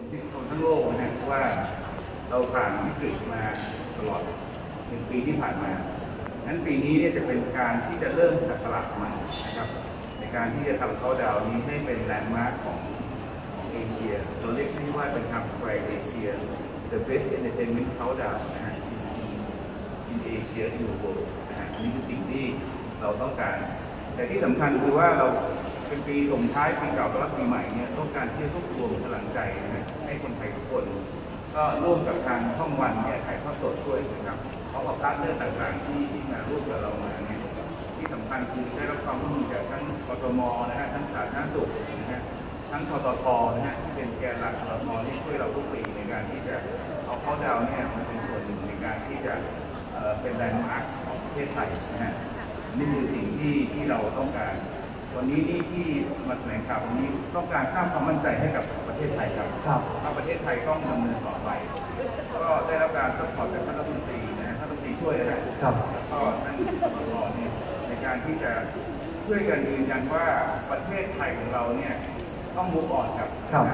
คนที่คนทั้งโลกนะฮะว่าเราผ่านวิกฤตมาตลอดหนึ่งปีที่ผ่านมางั้นปีนี้เนี่ยจะเป็นการที่จะเริ่มจักราชใหม่นะครับในการที่จะทำเขาดาวนี้ให้เป็นแลนด์มาร์คของของเอเชียเราเรียกที่ว่าเป็นทำสไปเอเชีย The Best Entertainment Countdown นะฮะ in Asia in the world นะฮะอันนี้คือสิ่งที่เราต้องการ แต่ที่สำคัญคือว่าเรา เป็นปีส่งท้ายปีเก่าต้อนรับปีใหม่เนี่ยต้องการที่จะรวบรวมพลังใจนะฮะให้คนไทยทุกคน ก็ร่วมกับทางช่องวันเนี่ยถ่ายทอดสดด้วยนะครับเพราะว่าพาร์ทเนอร์ต่างๆที่ที่มาร่วมกับเรามาเนี่ยที่สำคัญคือได้รับความร่วมมือจากทั้งกทมนะฮะทั้งสาธารณสุขนะฮะทั้งทททนะฮะที่เป็นแกนหลักทททที่ช่วยเราทุกปีในการที่จะเอาเข้าดาวเนี่ยมาเป็นส่วนหนึ่งในการที่จะเอ่อเป็นแลนด์มาร์คของประเทศไทยนะฮะนี่คือสิ่งที่ที่เราต้องการ วันนี้นี่ที่มาแถลงข่าววันนี้ต้องการสร้างความมั่นใจให้กับประเทศไทยครับครับถ้าประเทศไทยต้องดำเนินต่อไปก็ได้รับการสปอร์ตจากท่านรัฐมนตรีนะฮะท่านรัฐมนตรีช่วยนะครับแล้วก็ท่านรอเนี่ยในการที่จะช่วยกันยืนยันว่าประเทศไทยของเราเนี่ยต้องมุกอ่อนครับครับ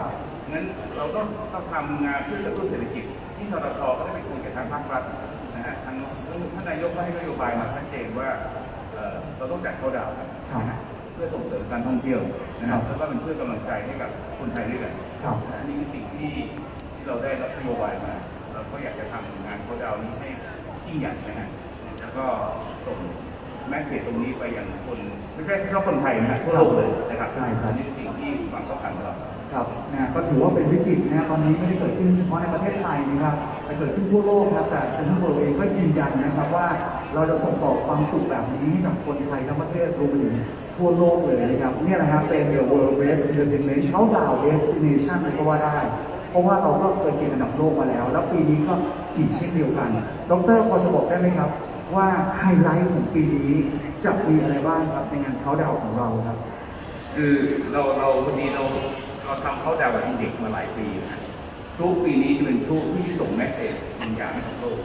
งั้นเราต้องต้องทำงานเพื่อกระตุ้นเศรษฐกิจ ที่ทททก็ได้ไปคุยกับทางภาครัฐนะฮะทางท่านนายกก็ให้นโยบายมาชัดเจนว่าเอ่อเราต้องจัดเข้าดาวน์ครับครับนะฮะ เพื่อส่งเสริมการท่องเที่ยวนะคครัรับบแล้วก็เป็นเพื่อกำลังใจให้กับคนไทยด้วยกันครับอันนี้คือสิ่งที่ที่เราได้รับนโยบายมา เราก็อยากจะทำงานเขาดาวน์นี้ให้ยิ่งใหญ่นะฮะแล้วก็ส่งแมสเสจตรงนี้ไปยังคนไม่ใช่แค่คนไทยนะฮะทั่วโลกเลยนะครับใช่ครับอันนี้คือสิ่งที่ความต้องการของเราครับนะก็ถือว่าเป็นวิกฤตนะตอนนี้ไม่ได้เกิดขึ้นเฉพาะในประเทศไทยนะครับแต่เกิดขึ้นทั่วโลกครับแต่เซ็นทรัลเวิลด์เองก็ยืนยันนะครับว่า เราจะส่งต่อความสุขแบบนี้ให้กับคนไทยทั้งประเทศรวมไปถึงทั่วโลกเลยนะครับเนี่ยแหละเป็น The World Best Entertainment Countdown Destination เลยก็ว่าได้ เพราะว่าเราก็เคยเป็นอันดับโลกมาแล้ว แล้วปีนี้ก็อีกเช่นเดียวกัน ดรพอจะบอกได้ไหมครับ ว่าไฮไลท์ของปีนี้จะมีอะไรบ้างครับในงานเขาดาวของเราครับ คือเราเราวันนี้เราเราทำเขาดาวแบบอินเด็กมาหลายปีนะทุกปีนี้จะเป็นทุกที่ส่งแมสเซจบางอย่างให้กับโลก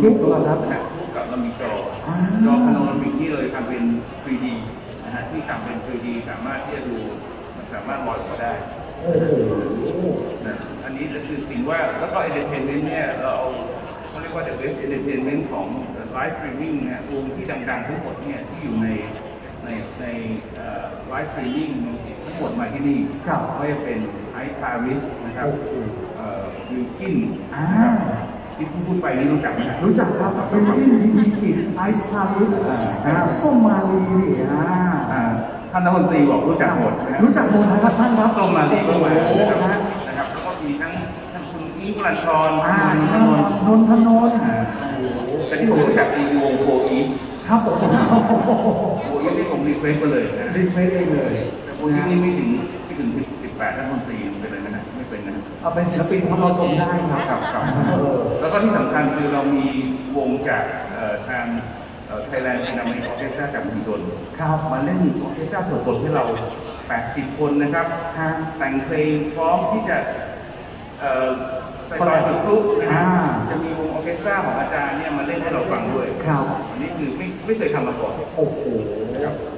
ทุกเหรอครับนะทุกกับเรามีจออ่าจอพาโนรามิกที่เลยทำเป็น 3D นะฮะที่ทำเป็น 3D สามารถที่จะดูมันสามารถลอยออกมาได้โอ้โหนะอันนี้ก็คือสิ่งว่าแล้วก็ entertainment เนี่ยเราเอาเขาเรียกว่า the best entertainment ของ live streaming นะวงที่ดังๆทั้งหมดเนี่ยที่อยู่ในในในเอ่อ live streaming music ทั้งหมดมาที่นี่ครับก็จะเป็นไอคาริสนะครับโอ้โหวิลกินอ่าที่พู ดพูดไปนี่รู้จักไหมครับ รู้จักครับเป็นวินดีดีกิจไอซ์พาริสอ่าอ่าส้มมาลีนี่อ่าอ่าท่านรัฐมนตรีบอกรู้จักหมดนะรู้จักหมดนะครับท่านครับต้มมาดีก็มาโอ้โหนะครับนะนะครับแล้วก็มีทั้งท่านคุณอิงค์วรันทรอ่าคุณนนนท์นทนนท์อ่าแต่ที่ผมรู้จักดีคือวงโฟอีฟครับผมโฟอีฟนี่ผมรีเควสต์มาเลยนะรีเควสเองเลยแต่โฟอีฟนี่ไม่ถึงไม่ถึงสิบ แปดท่านรัฐมนตรีเป็นเลยนะไม่เป็นนะเอาเป็นศิลปินของเราชมได้ครับ ครับครับเออแล้วก็ที่สำคัญคือเรามีวงจากเอ่อทางไทยแลนด์นามิออเคสตราจากมุนดนครับมาเล่นออร์เคสตราสดๆให้เรา 80 คนนะครับฮะแต่งเพลงพร้อมที่จะเอ่อไปต่อจุดพลุนะฮะอ่า จะมีวงออร์เคสตราของอาจารย์เนี่ยมาเล่นให้เราฟังด้วย ครับ อันนี้คือไม่ไม่เคยทำมาก่อน โอ้โหครับ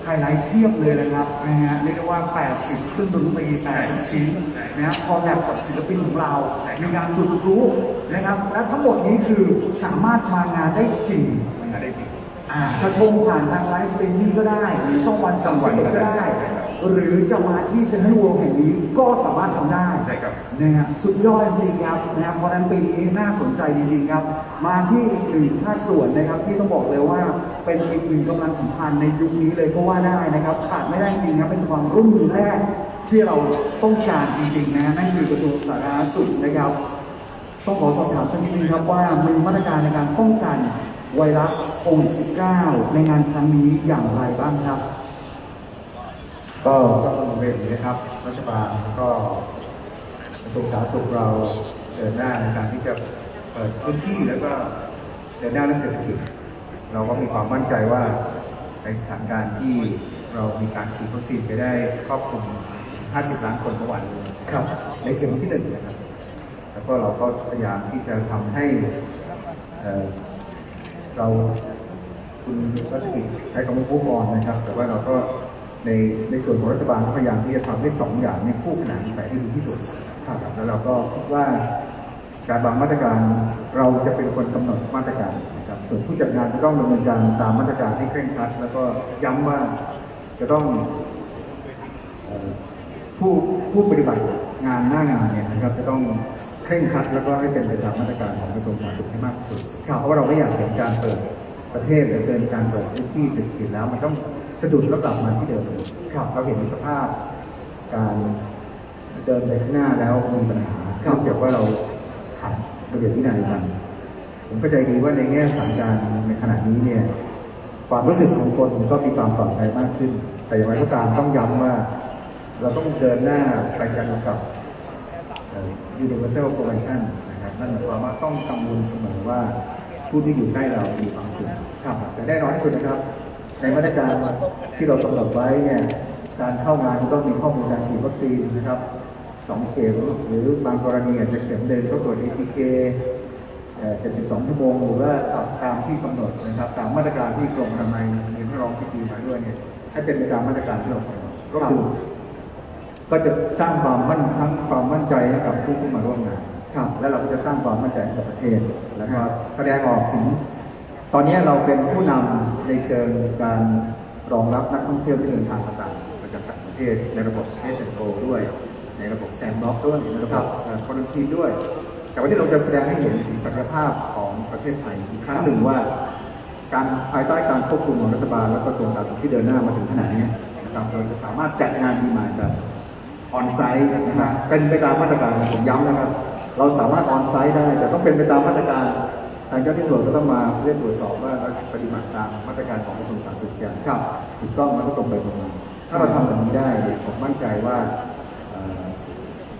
ไฮไลท์เพียบเลยนะครับนะฮะเรียกได้ว่า 80เครื่องดนตรี80 ชิ้นนะฮะคอลแลบกับศิลปินของเรา มีการจุดพลุนะครับ และทั้งหมดนี้คือสามารถมางานได้จริงมันหาได้จริงอ่าจะชมผ่านทางไลฟ์สตรีมมิ่งก็ได้หรือช่องวันช่องวันก็ได้ก็ได้ หรือจะมาที่เซ็นทรัลเวิลด์แห่งนี้ก็สามารถทำได้ใช่ครับ นะฮะสุดยอดจริงๆครับนะครับเพราะฉะนั้นปีนี้น่าสนใจจริงๆครับ มาที่อีกหนึ่งภาคส่วนนะครับที่ต้องบอกเลยว่าเป็นอีกหนึ่งกำลังสำคัญในยุคนี้เลยก็ว่าได้นะครับขาดไม่ได้จริงครับเป็นความร่วมมือแรกที่เราต้องการจริงๆนะนั่นคือกระทรวงสาธารณสุขนะครับ ต้องขอสอบถามสักนิดนึงครับว่ามีมาตรการในการป้องกันไวรัสโควิด -19 ในงานครั้งนี้อย่างไรบ้างครับ ก็ต้องเรียนอย่างนี้นะครับรัฐบาลก็กระทรวงสาธารณสุขเราเดินหน้าในการที่จะเปิดพื้นที่แล้วก็เดินหน้าเรื่องเศรษฐกิจเราก็มีความมั่นใจว่าในสถานการณ์ที่เรามีการฉีดวัคซีนไปได้ครอบคลุม 50 ล้านคนเมื่อวานครับ ในเข็มที่หนึ่งนะครับแล้วก็เราก็พยายามที่จะทำให้เเราคุณรัฐกิจใช้คำว่า move on นะครับ แต่ว่าเราก็ ในในส่วนของรัฐบาลก็พยายามที่จะทำให้สองอย่างในคู่ขนานไปให้ดีที่สุดครับแล้วเราก็คิดว่าการวางมาตรการเราจะเป็นคนกำหนดมาตรการนะครับส่วนผู้จัดงานจะต้องดำเนินการตามมาตรการที่เคร่งครัด แล้วก็ย้ำว่าจะต้องผู้ผู้ปฏิบัติงานหน้างานเนี่ยนะครับจะต้องเคร่งครัด แล้วก็ให้เป็นไปตามมาตรการของกระทรวงสาธารณสุขให้มากที่สุดเพราะว่าเราไม่อยากเห็นการเปิด ประเทศหรือเกินการเปิดพื้นที่เศรษฐกิจแล้ว มันต้องสะดุดแล้วกลับมาที่เดิมเลยครับเราเห็นสภาพการเดินไปข้างหน้าแล้วมีปัญหาเนื่องจากว่าเราขัดระเบียบวินัยกันผมเข้าใจดีว่าในแง่สถานการณ์ในขณะนี้เนี่ยความรู้สึกของคนก็มีความปลอดภัยมากขึ้น แต่อย่างไรก็ตามต้องย้ำว่า เราต้องเดินหน้าไปกันกับเอ่อ universal prevention นะครับนั่นหมายความว่าต้องกังวลเสมอว่า ผู้ที่อยู่ใกล้เรามีความสี่งครับแต่แน่นอนที่สุดนะครับ ในมาตรการที่เรากำหนดไว้เนี่ยการเข้างานต้องมีข้อมูลการฉีดวัคซีนนะครับสองเข็มหรือบางกรณีอาจจะเข็มเดินก็ตรวจ ATK เอ่อ72ชั่วโมงหรือว่าตามที่กำหนดนะครับ ตามมาตรการที่กรมอนามัยมีให้รองที่ดีมาด้วยเนี่ยให้เป็นไปตามมาตรการที่เรากำหนดก็คือก็จะสร้างความมั่นทั้งความมั่นใจให้กับผู้ที่มาร่วมงาน และเราก็จะสร้างความมั่นใจให้กับประเทศ แล้วก็แสดงออกถึง ตอนนี้เราเป็นผู้นำในเชิงการรองรับนักท่องเที่ยวที่เดินทางมาจากมาจากต่างประเทศในระบบเอสเซนโด้วย ในระบบแซมบ็อกด้วยในระบบคอนทีนด้วย แต่วันนี้เราจะแสดงให้เห็นถึงศักยภาพของประเทศไทยอีกครั้งหนึ่งว่า การภายใต้การควบคุมของรัฐบาลและกระทรวงสาธารณสุขที่เดินหน้ามาถึงขนาดนี้นะครับเราจะสามารถจัดงานดีมานแบบออนไซต์นะครับเป็นไปตามมาตรการผมย้ำนะครับ เราสามารถออนไซต์ได้ แต่ต้องเป็นไปตามมาตรการทางเจ้าที่ตรวจก็ต้องมาเรียกตรวจสอบว่าเราปฏิบัติตามมาตรการของกระทรวงสาธารณสุขอย่างถูกต้องแล้วก็ตรงไปตรงมาถ้าเราทำแบบนี้ได้ผมมั่นใจว่า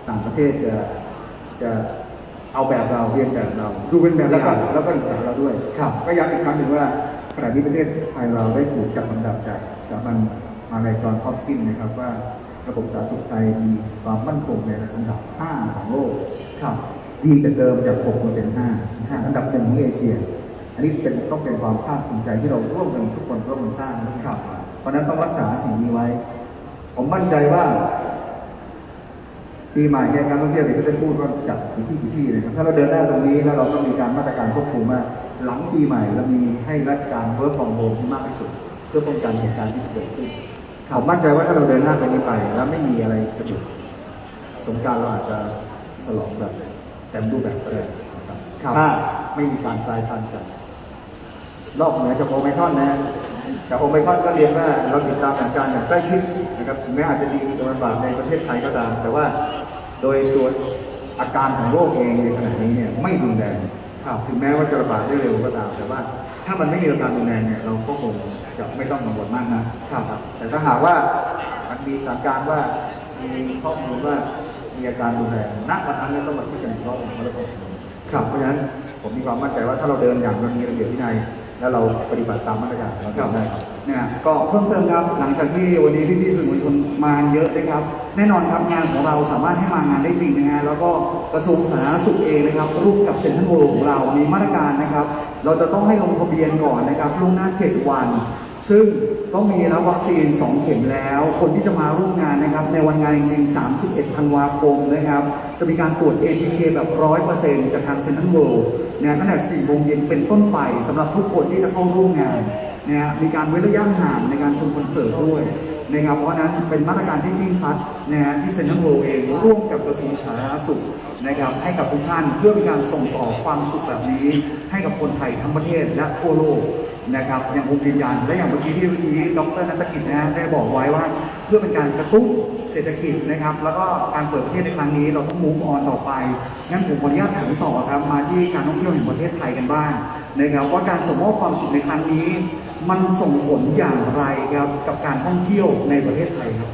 ต่างประเทศจะจะเอาแบบเราเรียนแบบเราดูเป็นแบบแล้วก็ย่าแล้วก็อิจฉาเราด้วยครับก็ย้ำอีกครั้งหนึ่งว่าขณะนี้ประเทศไทยเราได้ถูกจัดลำดับจากสถาบันมาในจอนฮอปกินนะครับว่า ระบบสาธารณสุขไทยมีความมั่นคงในอันดับ 5 ของโลกครับดีจากเดิมจาก6มาเป็น5 5อันดับหนึ่งของเอเชีย อันนี้เป็นต้องเป็นความภาคภูมิใจที่เราร่วมกันทุกคนร่วมกันสร้างนะครับเพราะนั้นต้องรักษาสิ่งนี้ไว้ ผมมั่นใจว่าปีใหม่เนี่ยการท่องเที่ยวเนี่ยก็จะพูดว่าจัดกี่ที่กี่ที่นะครับถ้าเราเดินหน้าตรงนี้แล้วเราก็มีการมาตรการควบคุมว่าหลังปีใหม่เรามีให้ราชการเวิร์กฟอร์มโฮมที่มากที่สุด เพื่อป้องกันเหตุการณ์ที่เกิดขึ้น ผมมั่นใจว่าถ้าเราเดินหน้าตรงนี้ไป แล้วไม่มีอะไรสะดุดสงกรารเราอาจจะฉลองแบบเต็มรูปแบบก็ได้นะครับครับถ้าไม่มีการกลายพันธุ์จากนอกเหนือจากโอไมครอนนะแต่โอไมครอนก็เรียนว่าเราติดตามสถานการณ์อย่างใกล้ชิดนะครับถึงแม้อาจจะดีโดยระบาดในประเทศไทยก็ตาม แต่ว่าโดยตัวอาการของโรคเองในขณะนี้เนี่ยไม่รุนแรง ครับถึงแม้ว่าจะระบาดได้เร็วก็ตามแต่ว่า ถ้ามันไม่มีอาการรุนแรงเนี่ยเราก็คงจะไม่ต้องกังวลมากนะครับ แต่ถ้าหากว่ามันมีสถานการณ์ว่ามีข้อมูลว่ามีอาการรุนแรงณวันนั้นเนี่ยต้องมาคิดกันอีกรอบหนึ่งว่าเราต้องครับเพราะฉะนั้นผมมีความมั่นใจว่าถ้าเราเดินอย่างมีระเบียบวินัย แล้วเราปฏิบัติตามมาตรการเราทำได้ครับ เนี่ยก็เพิ่มเติมครับหลังจากที่วันนี้พี่ๆสื่อมวลชนมาเยอะนะครับ แน่นอนครับงานของเราสามารถให้มางานได้จริงนะฮะแล้วก็กระทรวงสาธารณสุขเองนะครับร่วมกับเซ็นทรัลโวลของเรามีมาตรการนะครับ เราจะต้องให้ลงทะเบียนก่อนนะครับล่วงหน้า 7 วัน ซึ่งต้องมีรับวัคซีน 2 เข็มแล้ว คนที่จะมาร่วมงานนะครับ ในวันงานจริงๆ 31 ธันวาคมนะครับ จะมีการตรวจ ATK แบบ 100%จากทางเซ็นทรัลเวิลด์นะตั้งแต่4โมงเย็นเป็นต้นไปสำหรับทุกคนที่จะเข้าร่วมงานนะฮะมีการเว้นระยะห่างในการชมคอนเสิร์ตด้วยนะครับเพราะนั้นเป็นมาตรการที่ยิ่งคัดนะฮะที่เซ็นทรัลเวิลด์เองร่วมกับกระทรวงสาธารณสุขนะครับให้กับทุกท่านเพื่อเป็นการส่งต่อความสุขแบบนี้ ให้กับคนไทยทั้งประเทศและทั่วโลก นะครับอย่างผมยืนยันและอย่างเมื่อกี้ที่เมื่อกี้ดรนัตกิจนะได้บอกไว้ว่า เพื่อเป็นการกระตุ้นเศรษฐกิจนะครับ แล้วก็การเปิดประเทศในครั้งนี้เราต้อง move on ต่อไปงั้นผมขออนุญาตถามต่อครับมาที่การท่องเที่ยวแห่งประเทศไทยกันบ้างนะครับว่าการส่งมอบความสุขในครั้งนี้ มันส่งผลอย่างไรครับกับการท่องเที่ยวในประเทศไทยครับ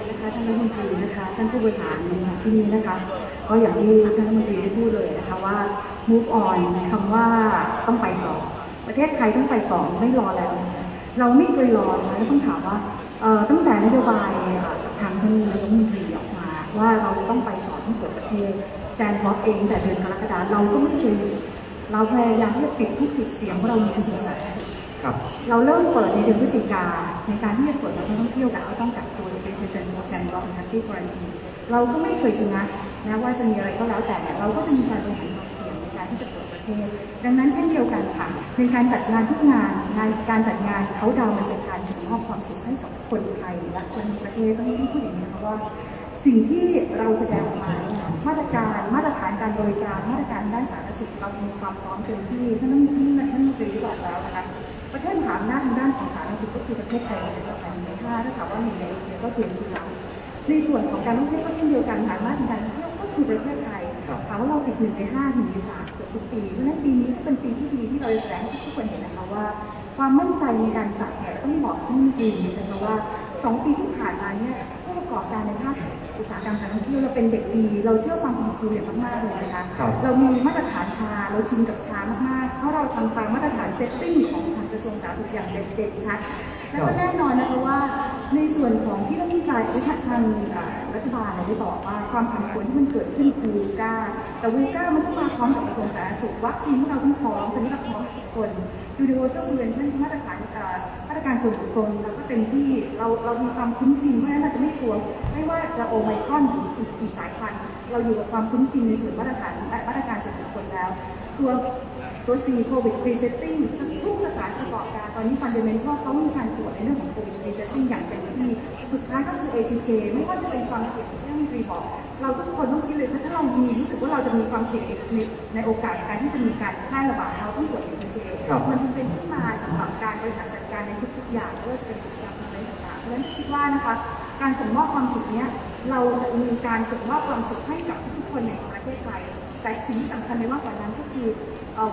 นนะคะท่านรัฐมนตรีนะคะท่านผู้บริหารนที่นี่นะคะ ก็อย่างที่ท่านรัฐมนตรีได้พูดเลยนะคะว่า move on คำว่าต้องไปต่อ ประเทศไทยต้องไปต่อไม่รอแล้วนะคะเราไม่เคยรอนะคะแล้วต้องถามว่าเอ่อตั้งแต่นโยบายเอ่อจากทางท่านรัฐมนตรีออกมา ว่าเราจะต้องไปสอนที่เปิดประเทศแซนบ็อกเองแต่เดือนกรกฎาคมเราก็ไม่เคยหยุดเราพยายามที่จะปิดทุกจุดเสียงเพราะเรามีกระทรวงสาธารณสุขครับเราเริ่มเปิดในเดือนพฤศจิกาในการที่จะเปิดนักท่องเที่ยวกับเราต้องกักตัวในเป็นเซนโมแซนบล็อกนะคะที่ควอรันทีเราก็ไม่เคยชนะนะว่าจะมีอะไรก็แล้วแต่เนี่ยเราก็จะมีการบริหาร เทศ ดังนั้นเช่นเดียวกันค่ะในการจัดงานทุกงานงานการจัดงานเขาดาวมันเป็นการส่งมอบความสุขให้กับคนไทยและคนประเทศต้องพูดอย่างนี้นะคะว่า สิ่งที่เราแสดงออกมาเนี่ยมาตรการมาตรฐานการบริการมาตรการด้านสาธารณสุขเรามีความพร้อมเต็มที่ท่านท่านท่านรัฐมนตรีบอกแล้วนะคะประเทศมหาอำนาจทางด้านของสาธารณสุขก็คือประเทศไทยในประเทศในห้าถ้าถามว่ามีในเอเชียก็คือเราในส่วนของการท่องเที่ยวก็เช่นเดียวกันมหาอำนาจทางการท่องเที่ยวก็คือประเทศไทยถามว่าเราติดหนึ่งในห้าหนึ่งในสาม ทุกปีเพราะฉะนั้นปีนี้ก็เป็นปีที่ดีที่เราจะแสดงให้ทุกคนเห็นนะคะว่า ความมั่นใจในการจัดเนี่ยต้องบอกท่านดีนะคะว่าสองปีที่ผ่านมาเนี่ยผู้ประกอบการในภาคอุตสาหกรรมการท่องเที่ยวเราเป็นเด็กดี เราเชื่อฟังคุณครูอย่างมากๆเลยนะคะครับเรามีมาตรฐานชาเราชินกับชามากๆเพราะเราทำตามมาตรฐานเซฟติ้งของทางกระทรวงสาธารณสุขอย่างเด็ดๆชัด แล้วก็แน่นอนนะคะว่าในส่วนของที่ต้องมีการที่ทางรัฐบาลเนี่ยได้บอกว่าความผันผวนที่มันเกิดขึ้นคือวูก้า แต่วูก้ามันต้องมาพร้อมกับกระทรวงสาธารณสุขวัคซีนที่เราต้องพร้อมตอนนี้เราพร้อมทุกคน universal prevention มาตรฐานมาตรการส่วนบุคคลเราก็เต็มที่เราเรามีความคุ้นชินเพราะฉะนั้นเราจะไม่กลัวไม่ว่าจะโอไมครอนหรืออีกกี่สายพันธุ์เราอยู่กับความคุ้นชินในส่วนมาตรฐานและมาตรการส่วนบุคคลแล้ว ตัวตัว C COVID free setting ทุกสถานประกอบการตอนนี้ fundamental เขามีการตรวจในเรื่องของ COVID free setting อย่างเต็มที่สุดท้ายก็คือ ATK ไม่ว่าจะเป็นความเสี่ยงที่ท่านรัฐมนตรีบอกเราทุกคนต้องคิดเลยว่าถ้าเรามีรู้สึกว่าเราจะมีความเสี่ยงในในโอกาสการที่จะมีการแพร่ระบาดเราต้องตรวจ ATK ครับมันจึงเป็นที่มาสำหรับการบริหารจัดการในทุกๆอย่างไม่ว่าจะเป็นกิจกรรมอะไรต่างๆเพราะฉะนั้นคิดว่านะคะการส่งมอบความสุขเนี้ยเราจะมีการส่งมอบความสุขให้กับทุกๆคนในประเทศไทย แต่สิ่งที่สำคัญไปมากกว่านั้นก็คือ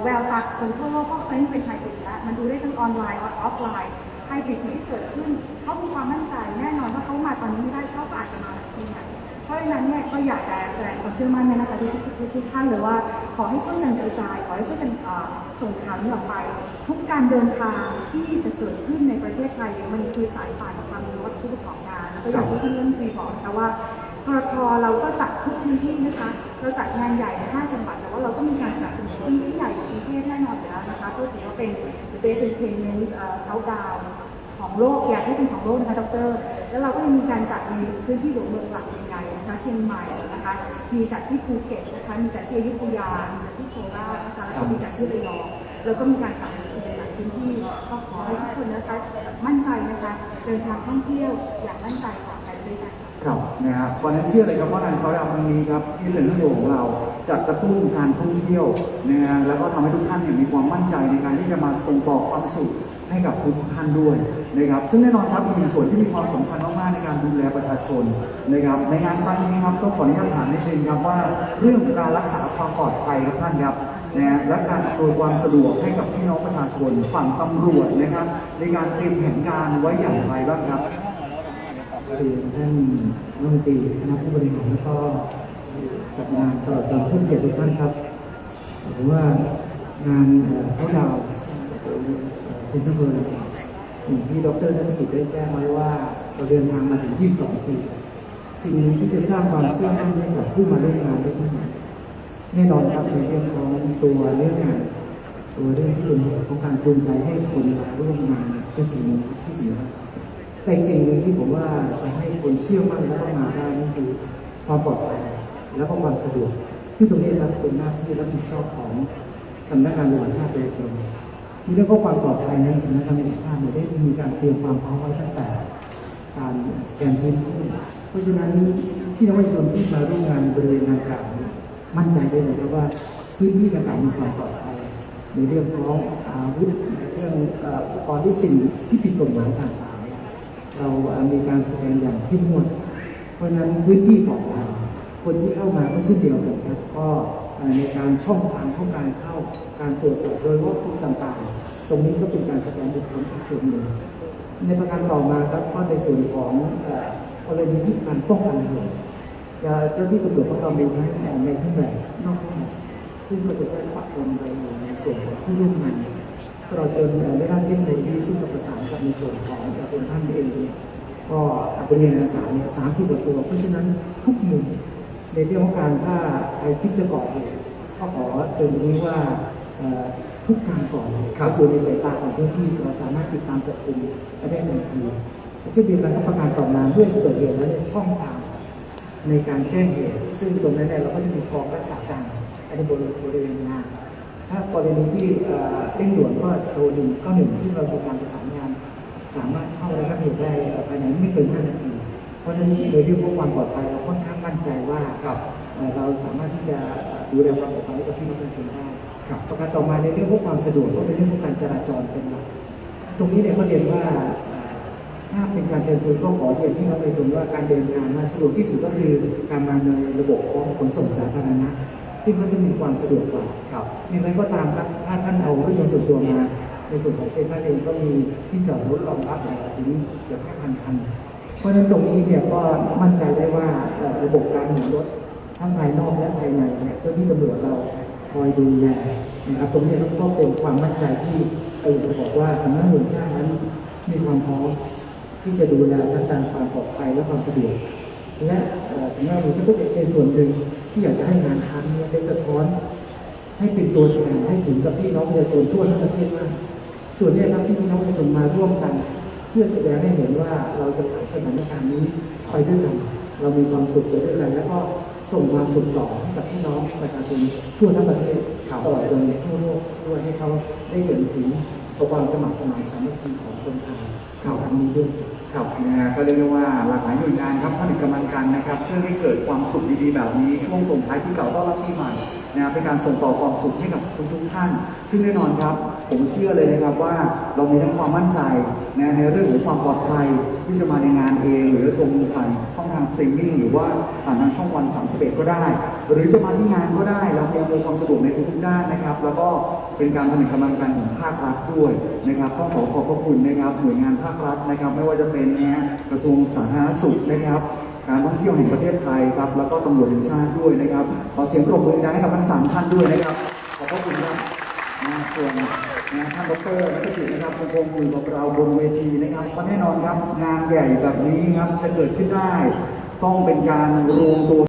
แววตาคนทั่วโลกก็เคยเป็นไฮบริดแล้วมันดูได้ทั้งออนไลน์ออฟไลน์ไฮบริดสิ่งที่เกิดขึ้นเขามีความมั่นใจแน่นอนว่าเขามาตอนนี้ไม่ได้เขาก็อาจจะมาทีใหม่เพราะฉะนั้นเนี่ยก็อยากจะแสดงความเชื่อมั่นเนี่ยนะคะทุกทุกทุกท่านเลยว่าขอให้ช่วยกันกระจาย ขอให้ช่วยกันส่งข่าวนี้ออกไป ทุกการเดินทางที่จะเกิดขึ้นในประเทศไทยมันคือสายป่านของความรู้ผู้ประกอบการแล้วก็อย่างที่ท่านรัฐมนตรีบอกนะคะว่าพรทเราก็จัดทุกพื้นที่นะคะ เราจัดงานใหญ่ใน5จังหวัดแต่ว่าเราก็มีการสนับสนุนพื้นที่ใหญ่ในกรุงเทพแน่นอนอยู่แล้วนะคะก็ถือว่าเป็น the best entertainment เอ่อ countdown ของโลกอยากให้เป็นของโลกนะคะดร แล้วเราก็ยังมีการจัดในพื้นที่หลวงเมืองหลักใหญ่ๆนะคะเชียงใหม่นะคะ มีจัดที่ภูเก็ตนะคะ มีจัดที่อยุธยา มีจัดที่โคราชนะคะ แล้วก็มีจัดที่ระยอง แล้วก็มีการสนับสนุนในหลายพื้นที่ก็ขอให้ทุกคนนะคะมั่นใจนะคะ เดินทางท่องเที่ยวอย่างมั่นใจปลอดภัยด้วยกัน ครับนะครับวันนั้นเชื่อเลยครับว่างานเขาดาวครั้งนี้ครับที่เซ็นทรัลเวิลด์ของเราจะกระตุ้นการท่องเที่ยวนะฮะแล้วก็ทำให้ทุกท่านเนี่ยมีความมั่นใจในการที่จะมาส่งต่อความสุขให้กับทุกท่านด้วยนะครับ ซึ่งแน่นอนครับอีกหนึ่งส่วนที่มีความสำคัญมากๆในการดูแลประชาชนนะครับ ในงานครั้งนี้ครับต้องขออนุญาตถามนิดนึงครับว่าเรื่องของการรักษาความปลอดภัยครับท่านครับนะฮะและการอำนวยความสะดวกให้กับพี่น้องประชาชนฝั่งตำรวจนะครับ ในการเตรียมแผนการไว้อย่างไรบ้างครับ เรียนท่านรัฐมนตรีคณะผู้บริหารแล้วก็จัดงานตลอดจนเพื่อนเกียรติทุกท่านครับผมว่างานเอ่อเขาดาวเซ็นทรัลเวิลด์อย่างที่ดรนัทกิจได้แจ้งไว้ว่าเราเดินทางมาถึง 22 ปี สิ่งนี้ที่จะสร้างความเชื่อมั่นให้กับผู้มาร่วมงานได้ที่ไหนแน่นอนครับในเรื่องของตัวเรื่องงานตัวเรื่องที่เป็นของการจูงใจให้คนมาร่วมงานเป็นสิ่งที่สิ่งครั บแต่สิ่งหนึ่งที่ผมว่าจะให้คนเชื่อมั่นและก็มาได้นั่นคือความปลอดภัยแล้วก็ความสะดวก ซึ่งตรงนี้ครับเป็นหน้าที่รับผิดชอบของสำนักงานตำรวจแห่งชาติโดยตรงในเรื่องของความปลอดภัยในสำนักงานตำรวจแห่งชาติเนี่ยได้มีการเตรียมความพร้อมไว้ตั้งแต่การสแกนพื้นที่เพราะฉะนั้นพี่น้องประชาชนที่มาร่วมงานบริเวณดังกล่าวมั่นใจได้เลยครับว่าพื้นที่ดังกล่าวมีความปลอดภัยในเรื่องของอาวุธเรื่องอุปกรณ์ที่สิ่งที่ผิดกฎหมายต่างๆ เรามีการสแกนอย่างเข้มงวด เพราะฉะนั้นพื้นที่ปลอดภัยคนที่เข้ามาก็เช่นเดียวกันครับก็ในการช่องทางเข้าการเข้าการตรวจสอบโดยวัตถุต่างๆ ตรงนี้ก็เป็นการสแกนบุคคลอีกส่วนหนึ่งในประการต่อมาครับก็ในส่วนของอ่อกรณีที่การป้องกันเหตุจะเจ้าที่ตำรวจของเรามีทั้งในเครื่องแบบนอกเครื่องแบบซึ่งก็จะใช้ปรับปรุงไปอยู่ในส่วนของผู้ร่วมงาน ตลอดจนในด้านเทคโนโลยีซึ่งก็ประสานกับในส่วนของกระทรวงท่านเองเนี่ยก็เป็นอย่างต่างๆเนี่ยสามสิบกว่าตัว เพราะฉะนั้นทุกมุมในเรื่องของการถ้าใครคิดจะก่อเหตุก็ขอเตือนตรงนี้ว่าเอ่อทุกการก่อเหตุครับอยู่ในสายตาของเจ้าหน้าที่เราสามารถติดตามจับกลุ่มได้ทันทีเช่นเดียวกันกับประการต่อมาเมื่อเกิดเหตุแล้วเนี่ยช่องทางในการแจ้งเหตุ ซึ่งตรงนั้นเนี่ยเราก็จะมีกองรักษาการอันนี้บริเวณบริเวณงาน ถ้ากรณีที่เอ่อเร่งด่วนก็โทรหนึ่งเก้าหนึ่งซึ่งเรามีการประสานงาน สามารถเข้าระงับเหตุได้ภายในไม่เกิน5นาที เพราะฉะนั้นโดยที่พวกความปลอดภัยเราค่อนข้างมั่นใจว่าครับเอ่อเราสามารถที่จะดูแลความปลอดภัยให้กับพี่น้องประชาชนได้ครับประการต่อมาในเรื่องพวกความสะดวกก็เป็นเรื่องพวกการจราจรเป็นหลักตรงนี้เนี่ยก็เรียนว่าเอ่อถ้าเป็นการเชิญชวนก็ขอเรียนที่น้องประชาชนว่าการเดินทางมาสะดวกที่สุดก็คือการมาในระบบของขนส่งสาธารณะ ซึ่งก็จะมีความสะดวกกว่าครับอย่างไรก็ตามครับถ้าท่านเอารถยนต์ส่วนตัวมา ในส่วนของเซ็นทรัลเองก็มีที่จอดรถรองรับหลายถึงเกือบ5,000คัน เพราะฉะนั้นตรงนี้เนี่ยก็มั่นใจได้ว่าเอ่อระบบการหมุนรถทั้งภายนอกและภายในเนี่ยเจ้าที่ตำรวจเราคอยดูแลนะครับตรงนี้ก็เป็นความมั่นใจที่เออจะบอกว่าสำนักงานตำรวจชาตินั้นมีความพร้อมที่จะดูแลทั้งการความปลอดภัยและความสะดวกและเอ่อสำนักงานตำรวจชาติก็จะเป็นส่วนหนึ่ง ที่อยากจะให้งานครั้งนี้ได้สะท้อน ให้เป็นตัวแทนให้ถึงกับพี่น้องประชาชนทั่วทั้งประเทศว่าส่วนนี้ครับที่พี่น้องประชาชนมาร่วมกัน เพื่อแสดงให้เห็นว่าเราจะผ่านสถานการณ์นี้ไปด้วยกัน เรามีความสุขไปด้วยกัน แล้วก็ส่งความสุขต่อให้กับพี่น้องประชาชนทั่วทั้งประเทศตลอดจนทั่วโลกด้วยให้เขาได้เห็นถึงความสมัครสมานสามัคคีของคนไทยข่าวครั้งนี้ด้วย ครับนะฮะก็เรียกได้ว่าหลากหลายหน่วยงานครับผนึกกำลังกันนะครับ เพื่อให้เกิดความสุขดีๆแบบนี้ช่วงส่งท้ายปีเก่าต้อนรับปีใหม่ นะครับเป็นการส่งต่อความสุขให้กับทุกๆท่าน ซึ่งแน่นอนครับ ผมเชื่อเลยนะครับว่าเรามีทั้งความมั่นใจนะในเรื่องของความปลอดภัยที่จะมาในงานเอง หรือจะชมผ่านช่องทางสตรีมมิ่งหรือว่าผ่านทางช่องวัน31ก็ได้ หรือจะมาที่งานก็ได้เรามีอำนวยความสะดวกในทุกๆด้านนะครับ แล้วก็เป็นการผนึกกำลังกันของภาครัฐด้วยนะครับต้องขอขอบพระคุณนะครับหน่วยงานภาครัฐนะครับ ไม่ว่าจะเป็นนะฮะกระทรวงสาธารณสุขนะครับ การท่องเที่ยวแห่งประเทศไทยครับ แล้วก็ตำรวจแห่งชาติด้วยนะครับ ขอเสียงปรบมือดังให้กับทั้งสามท่านด้วยนะครับ ขอบพระคุณครับนะส่วนท่านดรนักกิจนะครับยังคงอยู่กับเราบนเวทีนะครับก็แน่นอนครับงานใหญ่แบบนี้ครับจะเกิดขึ้นได้ ต้องเป็นการรวมตัว